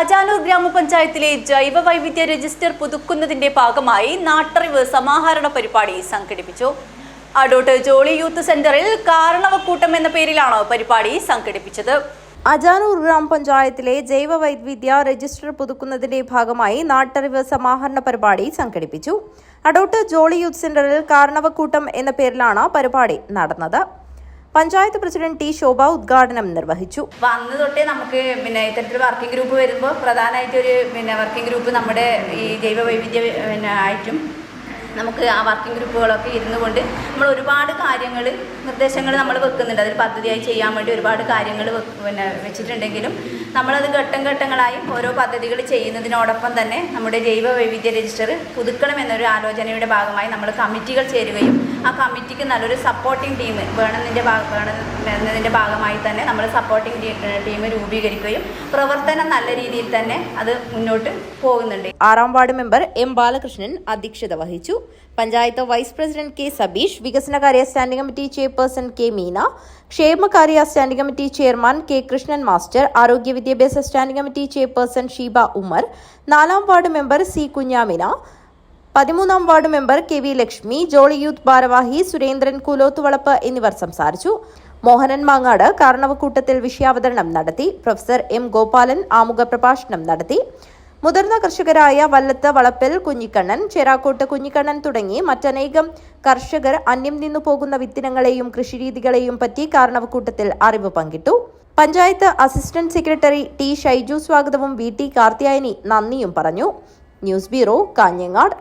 അജാനൂർ ഗ്രാമപഞ്ചായത്തിലെ ജൈവ വൈവിധ്യ രജിസ്റ്റർ പുതുക്കുന്നതിന്റെ ഭാഗമായി നാട്ടറിവ് സമാഹരണ പരിപാടി സംഘടിപ്പിച്ചു. അടോട്ട് ജോളി യൂത്ത് സെന്ററിൽ കാരണവക്കൂട്ടം എന്ന പേരിലാണ് പരിപാടി സംഘടിപ്പിച്ചത്. അജാനൂർ ഗ്രാമപഞ്ചായത്തിലെ ജൈവ വൈവിധ്യ രജിസ്റ്റർ പുതുക്കുന്നതിന്റെ ഭാഗമായി നാട്ടറിവ് സമാഹരണ പരിപാടി സംഘടിപ്പിച്ചു. അടോട്ട് ജോളി യൂത്ത് സെന്ററിൽ കാരണവക്കൂട്ടം എന്ന പേരിലാണ് പരിപാടി നടന്നത്. പഞ്ചായത്ത് പ്രസിഡന്റ് ടി ശോഭ ഉദ്ഘാടനം നിർവഹിച്ചു. വന്നു തൊട്ടേ നമുക്ക് പിന്നെ ഇത്തരത്തിൽ വർക്കിംഗ് ഗ്രൂപ്പ് വരുമ്പോൾ പ്രധാനമായിട്ട് ഒരു പിന്നെ വർക്കിംഗ് ഗ്രൂപ്പ് നമ്മുടെ ഈ ജൈവ വൈവിധ്യ പിന്നെ ആയിട്ടും നമുക്ക് ആ വർക്കിംഗ് ഗ്രൂപ്പുകളൊക്കെ ഇരുന്നു കൊണ്ട് നമ്മൾ ഒരുപാട് കാര്യങ്ങൾ നിർദ്ദേശങ്ങൾ നമ്മൾ വെക്കുന്നുണ്ട്. അതിൽ പദ്ധതിയായി ചെയ്യാൻ വേണ്ടി ഒരുപാട് കാര്യങ്ങൾ പിന്നെ വെച്ചിട്ടുണ്ടെങ്കിലും നമ്മളത് ഘട്ടം ഘട്ടങ്ങളായി ഓരോ പദ്ധതികൾ ചെയ്യുന്നതിനോടൊപ്പം തന്നെ നമ്മുടെ ജൈവ വൈവിധ്യ രജിസ്റ്റർ പുതുക്കണം എന്നൊരു ആലോചനയുടെ ഭാഗമായി നമ്മൾ കമ്മിറ്റികൾ ചേരുകയും ആ കമ്മിറ്റിക്ക് നല്ലൊരു സപ്പോർട്ടിംഗ് ടീം വേണമെന്നതിന്റെ വേണമെന്നതിന്റെ ഭാഗമായി തന്നെ നമ്മൾ സപ്പോർട്ടിംഗ് ടീം രൂപീകരിക്കുകയും പ്രവർത്തനം നല്ല രീതിയിൽ തന്നെ അത് മുന്നോട്ട് പോകുന്നുണ്ട്. ആറാം വാർഡ് മെമ്പർ എം ബാലകൃഷ്ണൻ അധ്യക്ഷത വഹിച്ചു. Panchayat vice president K Sabeesh വികസനകാര്യ standing committee chairperson K Meena ക്ഷേമകാര്യ standing committee chairman K Krishnan master ആരോഗ്യ വിദ്യാഭ്യാസ standing committee chairperson Sheeba Umar നാലാം വാർഡ് മെമ്പർ സി കുഞ്ഞാമിന പതിമൂന്നാം ward member K V Lakshmi Jolly youth ഭാരവാഹി സുരേന്ദ്രൻ കുലോത്തുവളപ്പ് എന്നിവർ സംസാരിച്ചു. മോഹനൻ മാങ്ങാട് കാരണവക്കൂട്ടത്തിൽ വിഷയാവതരണം നടത്തി. പ്രൊഫസർ എം ഗോപാലൻ ആമുഖ പ്രഭാഷണം നടത്തി. മുതിർന്ന കർഷകരായ വല്ലത്ത് വളപ്പിൽ കുഞ്ഞിക്കണ്ണൻ ചേരാക്കോട്ട് കുഞ്ഞിക്കണ്ണൻ തുടങ്ങി മറ്റനേകം കർഷകർ അന്യം നിന്നു പോകുന്ന വിത്തിനങ്ങളെയും കൃഷിരീതികളെയും പറ്റി കാരണവക്കൂട്ടത്തിൽ അറിവ് പങ്കിട്ടു. Panchayat assistant secretary T Shaiju സ്വാഗതവും വി ടി കാർത്തിയായനി നന്ദിയും പറഞ്ഞു. News bureau Kanhangad.